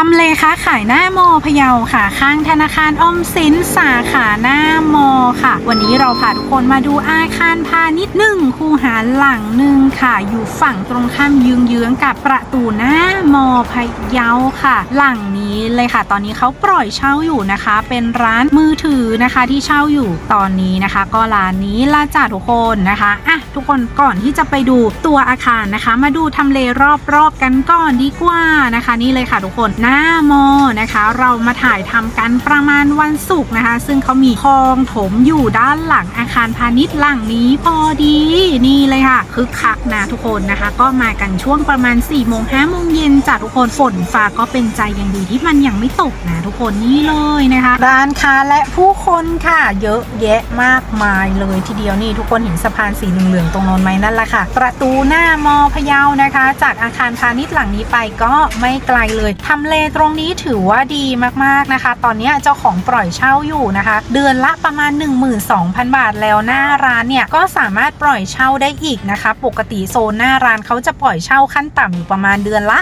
ทำเลค้าขายหน้ามอพะเยาค่ะ ข้างธนาคารออมสินสาขาหน้ามอค่ะ นนี้เราพาทุกคนมาดูอาคารพาณิชย์หนึ่งคูหาหลังหนึ่งค่ะ อยู่ฝั่งตรงข้ามเยื้องๆกับประตูหน้ามอพะเยาค่ะ หลังนี้เลยค่ะ ตอนนี้เขาปล่อยเช่าอยู่นะคะ เป็นร้านมือถือนะคะที่เช่าอยู่ตอนนี้นะคะ ก็ร้านนี้ละจ้าทุกคนนะคะอะทุกคนก่อนที่จะไปดูตัวอาคารนะคะ มาดูทำเลรอบๆกันก่อนดีกว่านะคะ นี่เลยค่ะทุกคนหน้ามอนะคะ เรามาถ่ายทำกันประมาณวันศุกร์นะคะ ซึ่งเขามีคลองถมอยู่ด้านหลังอาคารพาณิชย์หลังนี้พอดีนี่เลยค่ะคึกคักนะทุกคนนะคะ ก็มากันช่วงประมาณ4ี่โมงห้าโมงเย็นจ้ะทุกคนฝนฟ้าก็เป็นใจอย่างดีที่มันยังไม่ตกนะทุกคนนี่เลยนะคะ ร้านค้าและผู้คนค่ะ เยอะแยะมากมายเลยทีเดียวนี่ทุกคนเห็นสะพานสีเหลืองๆตรงโนนไหมนั่นแหละค่ะ ประตูหน้ามอพะเยานะคะ จากอาคารพาณิชย์หลังนี้ไปก็ไม่ไกลเลยทำเลตรงนี้ถือว่าดีมากๆนะคะ ตอนนี้เจ้าของปล่อยเช่าอยู่นะคะ เดือนละประมาณ2,000 บาทแล้วหน้าร้านเนี่ยก็สามารถปล่อยเช่าได้อีกนะคะ ปกติโซนหน้าร้านเขาจะปล่อยเช่าขั้นต่ำอยู่ประมาณเดือนละ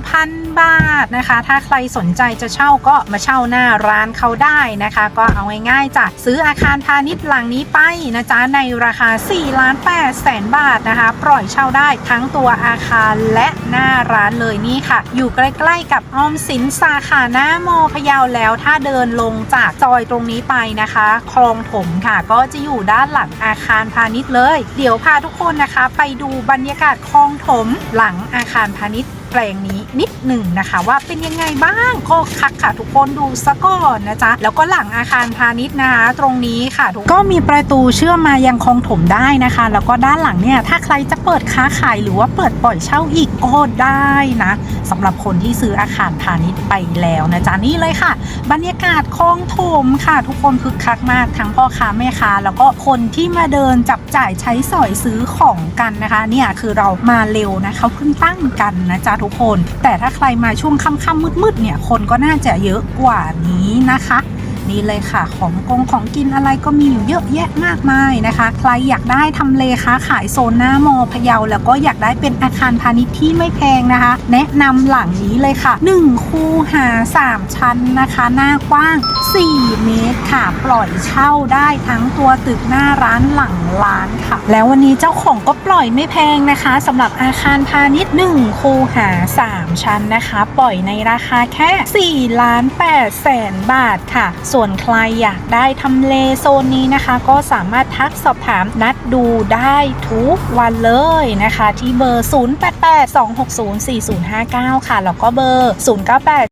2,000 บาทนะคะ ถ้าใครสนใจจะเช่าก็มาเช่าหน้าร้านเขาได้นะคะ ก็เอาง่ายๆจ้ะซื้ออาคารพาณิชย์หลังนี้ไปนะจ๊ะในราคา4ล้าน8แสนบาทนะคะ ปล่อยเช่าได้ทั้งตัวอาคารและหน้าร้านเลยนี่ค่ะ อยู่ใกล้ๆกับออมสินสาขาหน้ามอพยาวแล้วถ้าเดินลงจากซอยตรงนี้ไปนะคะ คลองถมค่ะก็จะอยู่ด้านหลังอาคารพาณิชย์เลย เดี๋ยวพาทุกคนนะคะ ไปดูบรรยากาศคลองถมหลังอาคารพาณิชย์แปลงนี้นิดหนึ่งนะคะ ว่าเป็นยังไงบ้างก็คักค่ะทุกคนดูซะก่อนนะจ๊ะแล้วก็หลังอาคารพาณิชย์นะคะ ตรงนี้ค่ะทุกก็มีประตูเชื่อมมายังคลองถมได้นะคะ แล้วก็ด้านหลังเนี่ยถ้าใครจะเปิดค้าขายหรือว่าเปิดปล่อยเช่าอีกก็ได้นะสำหรับคนที่ซื้ออาคารพาณิชย์ไปแล้วนะจ๊ะนี่เลยค่ะ บรรยากาศคลองถมค่ะ ทุกคนคึกคักมากทั้งพ่อค้าแม่ค้าแล้วก็คนที่มาเดินจับจ่ายใช้สอยซื้อของกันนะคะ เนี่ยคือเรามาเร็วนะเขาเพิ่งตั้งกันนะจ๊ะทุกคน แต่ถ้าใครมาช่วงค่ำๆมืดๆเนี่ยคนก็น่าจะเยอะกว่านี้นะคะ นี่เลยค่ะ ของกงของกินอะไรก็มีอยู่เยอะแยะมากมายนะคะ ใครอยากได้ทำเลค้าขายโซนหน้ามอพะเยา แล้วก็อยากได้เป็นอาคารพาณิชย์ที่ไม่แพงนะคะ แนะนำหลังนี้เลยค่ะ 1 คูหา 3 ชั้นนะคะ หน้ากว้าง 4 เมตรค่ะ ปล่อยเช่าได้ทั้งตัวตึกหน้าร้านหลังร้านค่ะ แล้ววันนี้เจ้าของก็ปล่อยไม่แพงนะคะสำหรับอาคารพาณิชย์1คูหา 3 ชั้นนะคะ ปล่อยในราคาแค่ 4 ล้าน8แสนบาทค่ะส่ส่วนใครอยากได้ทำเลโซนนี้นะคะ ก็สามารถทักสอบถามนัดดูได้ทุกวันเลยนะคะ ที่เบอร์ 0882604059 ค่ะ แล้วก็เบอร์ 098